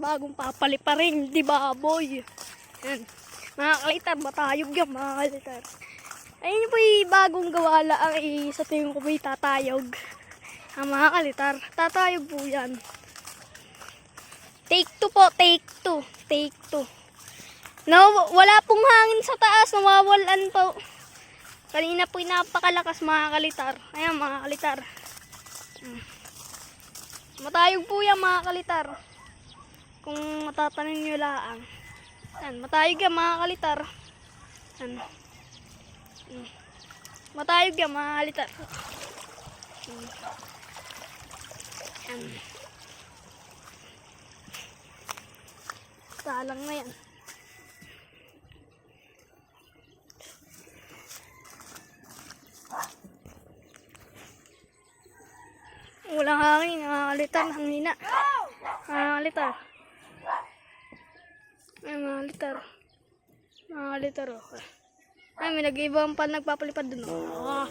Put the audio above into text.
bagong papali pa rin, di ba, boy? Yan. Mga kalitar, matayog yan, mga kalitar. Ayun po bagong gawala ang eh, sa tingin ko po tatayog. Ang mga kalitar, tatayog po yan. Take two po, take two, take two. No, wala pong hangin sa taas, nawawalan po. Kanina po napakalakas mga kalitar. Ayan mga kalitar. Mm. Matayog po yan mga kalitar. Kung matatanin nyo laang. Yan, matayog yan mga kalitar. Yan. Mm. Matayog yan mga kalitar. Mm. Yan. Salang na yan. Walang hangin, nakakalitar, hangina. Nakakalitar. Litar. Mga litar, oh. Ay, may nag-ibang pa nagpapalipad dun, oh.